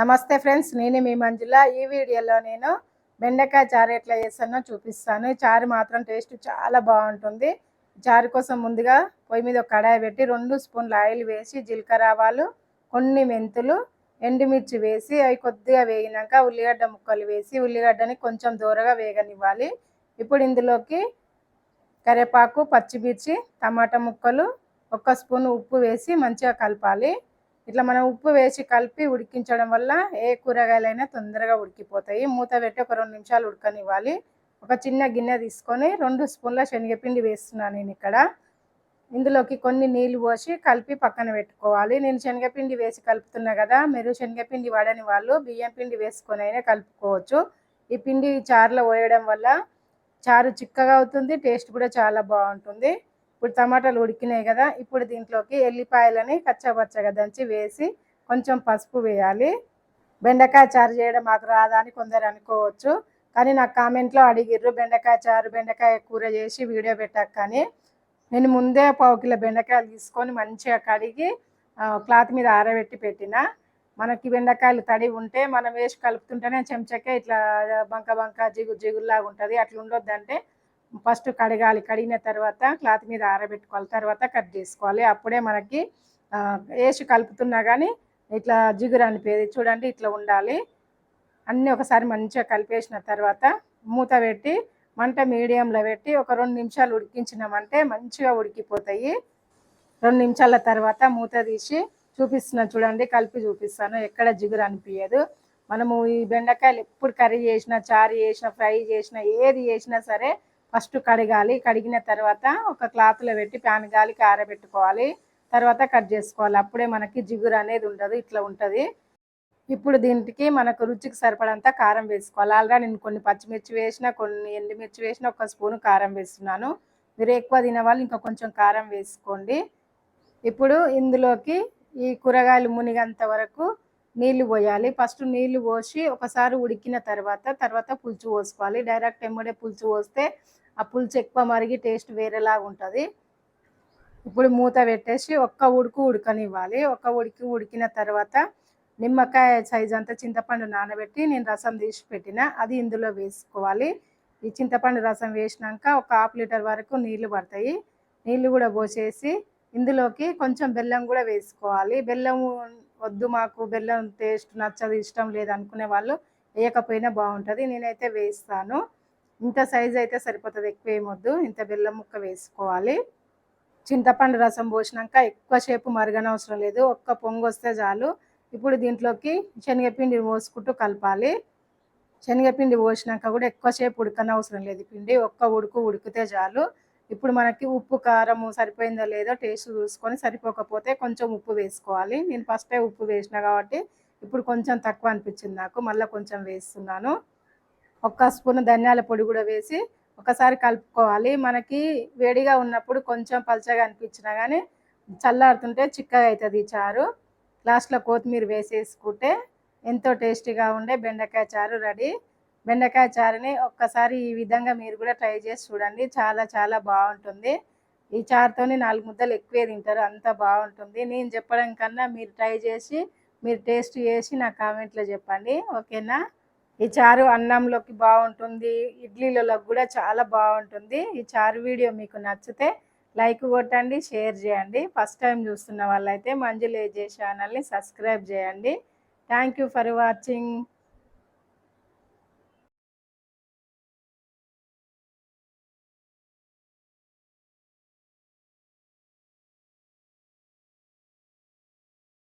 నమస్తే ఫ్రెండ్స్ నేను మీ మంజుల. ఈ వీడియోలో నేను బెండకాయ చారు ఎట్లా చేస్తానో చూపిస్తాను. ఈ చారు మాత్రం టేస్ట్ చాలా బాగుంటుంది. చారు కోసం ముందుగా పొయ్యి మీద ఒక కడాయి పెట్టి రెండు స్పూన్ల ఆయిల్ వేసి జీలకర్ర ఆవాలు కొన్ని మెంతులు ఎండుమిర్చి వేసి అవి కొద్దిగా వేగినాక ఉల్లిగడ్డ ముక్కలు వేసి ఉల్లిగడ్డని కొంచెం దూరగా వేగనివ్వాలి. ఇప్పుడు ఇందులోకి కరివేపాకు పచ్చిమిర్చి టమాటా ముక్కలు ఒక స్పూన్ ఉప్పు వేసి మంచిగా కలపాలి. ఇట్లా మనం ఉప్పు వేసి కలిపి ఉడికించడం వల్ల ఏ కూరగాయలైనా తొందరగా ఉడికిపోతాయి. మూత పెట్టి ఒక రెండు నిమిషాలు ఉడకనివ్వాలి. ఒక చిన్న గిన్నె తీసుకొని రెండు స్పూన్ల శనగపిండి వేస్తున్నాను నేను ఇక్కడ. ఇందులోకి కొన్ని నీళ్ళు పోసి కలిపి పక్కన పెట్టుకోవాలి. నేను శనగపిండి వేసి కలుపుతున్నా కదా మీరు శనగపిండి వాడని వాళ్ళు బియ్యం పిండి వేసుకొని అయినా కలుపుకోవచ్చు. ఈ పిండి చారులో పోయడం వల్ల చారు చిక్కగా అవుతుంది టేస్ట్ కూడా చాలా బాగుంటుంది. ఇప్పుడు టమాటాలు ఉడికినాయి కదా ఇప్పుడు దీంట్లోకి ఎల్లిపాయలని కచ్చాపచ్చగా దంచి వేసి కొంచెం పసుపు వేయాలి. బెండకాయ చారు చేయడం మాకు రాదా అని కొందరు అనుకోవచ్చు కానీ నాకు కామెంట్లో అడిగిర్రు బెండకాయ చారు బెండకాయ కూర చేసి వీడియో పెట్టాక కానీ నేను ముందే పావు కిలో బెండకాయలు తీసుకొని మంచిగా కడిగి క్లాత్ మీద ఆరబెట్టి పెట్టిన మనకి బెండకాయలు తడి ఉంటే మనం వేసి కలుపుతుంటేనే చెంచకే ఇట్లా బంక బంక జిగు జిగుల్లాగా ఉంటుంది అట్లా ఉండొద్దంటే ఫస్ట్ కడగాలి. కడిగిన తర్వాత క్లాత్ మీద ఆరబెట్టుకోవాలి. తర్వాత కట్ చేసుకోవాలి. అప్పుడే మనకి వేసి కలుపుతున్నా కానీ ఇట్లా జిగురు అనిపేది. చూడండి ఇట్లా ఉండాలి. అన్నీ ఒకసారి మంచిగా కలిపేసిన తర్వాత మూత పెట్టి మంట మీడియంలో పెట్టి ఒక రెండు నిమిషాలు ఉడికించినామంటే మంచిగా ఉడికిపోతాయి. రెండు నిమిషాల తర్వాత మూత తీసి చూపిస్తున్నా చూడండి కలిపి చూపిస్తాను. ఎక్కడ జిగురు అనిపించదు మనము ఈ బెండకాయలు ఎప్పుడు కర్రీ చేసినా చారు చేసినా ఫ్రై చేసినా ఏది చేసినా సరే ఫస్ట్ కడగాలి. కడిగిన తర్వాత ఒక క్లాత్లో పెట్టి ప్యాన్ గాలికి ఆరబెట్టుకోవాలి. తర్వాత కట్ చేసుకోవాలి. అప్పుడే మనకి జిగురు అనేది ఉండదు ఇట్లా ఉంటుంది. ఇప్పుడు దీనికి మనకు రుచికి సరిపడంత కారం వేసుకోవాలి. ఆల్రెడీ నేను కొన్ని పచ్చిమిర్చి వేసిన కొన్ని ఎండుమిర్చి వేసిన ఒక స్పూన్ కారం వేస్తున్నాను. మీరు ఎక్కువ తినేవాళ్ళు ఇంకా కొంచెం కారం వేసుకోండి. ఇప్పుడు ఇందులోకి ఈ కూరగాయలు మునిగంత వరకు నీళ్ళు పోయాలి. ఫస్ట్ నీళ్ళు పోసి ఒకసారి ఉడికిన తర్వాత తర్వాత పులుసు పోసుకోవాలి. డైరెక్ట్ ఎమ్మడే పులుసు పోస్తే ఆ పులుసు ఎక్కువ మరిగి టేస్ట్ వేరేలాగా ఉంటుంది. ఇప్పుడు మూత పెట్టేసి ఒక్క ఉడుకు ఉడకనివ్వాలి. ఒక్క ఉడికి ఉడికిన తర్వాత నిమ్మకాయ సైజ్ అంతా చింతపండు నానబెట్టి నేను రసం తీసి పెట్టిన అది ఇందులో వేసుకోవాలి. ఈ చింతపండు రసం వేసినాక ఒక హాఫ్ లీటర్ వరకు నీళ్ళు పడతాయి. నీళ్ళు కూడా పోసేసి ఇందులోకి కొంచెం బెల్లం కూడా వేసుకోవాలి. బెల్లం వద్దు మాకు బెల్లం టేస్ట్ నచ్చదు ఇష్టం లేదు అనుకునే వాళ్ళు వేయకపోయినా బాగుంటుంది. నేనైతే వేస్తాను. ఇంత సైజ్ అయితే సరిపోతుంది ఎక్కువ ఏమొద్దు ఇంత బెల్లం ముక్క వేసుకోవాలి. చింతపండు రసం పోసినాక ఎక్కువసేపు మరగనవసరం లేదు. ఒక్క పొంగు వస్తే చాలు. ఇప్పుడు దీంట్లోకి శనగపిండి పోసుకుంటూ కలపాలి. శనగపిండి పోసినాక కూడా ఎక్కువసేపు ఉడకనవసరం లేదు. పిండి ఒక్క ఉడుకు ఉడికితే చాలు. ఇప్పుడు మనకి ఉప్పు కారం సరిపోయిందో లేదో టేస్ట్ చూసుకొని సరిపోకపోతే కొంచెం ఉప్పు వేసుకోవాలి. నేను ఫస్టే ఉప్పు వేసిన కాబట్టి ఇప్పుడు కొంచెం తక్కువ అనిపించింది నాకు. మళ్ళీ కొంచెం వేస్తున్నాను. ఒక్క స్పూన్ ధనియాల పొడి కూడా వేసి ఒకసారి కలుపుకోవాలి. మనకి వేడిగా ఉన్నప్పుడు కొంచెం పలచగా అనిపించినా కానీ చల్లారుతుంటే చిక్కగా అవుతుంది ఈ చారు. లాస్ట్లో కొత్తిమీర వేసేసుకుంటే ఎంతో టేస్టీగా ఉండే బెండకాయ చారు రెడీ. బెండకాయ చారుని ఒక్కసారి ఈ విధంగా మీరు కూడా ట్రై చేసి చూడండి. చాలా చాలా బాగుంటుంది. ఈ చారుతోని నాలుగు ముద్దలు ఎక్కువే తింటారు. అంత బాగుంటుంది. నేను చెప్పడం కన్నా మీరు ట్రై చేసి మీరు టేస్ట్ చేసి నా కామెంట్లో చెప్పండి. ఓకేనా? ఈ చారు అన్నంలోకి బాగుంటుంది. ఇడ్లీలలో కూడా చాలా బాగుంటుంది. ఈ చారు వీడియో మీకు నచ్చితే లైక్ కొట్టండి షేర్ చేయండి. ఫస్ట్ టైం చూస్తున్న వాళ్ళైతే మంజులేజే ఛానల్ని సబ్స్క్రైబ్ చేయండి. Thank you for watching.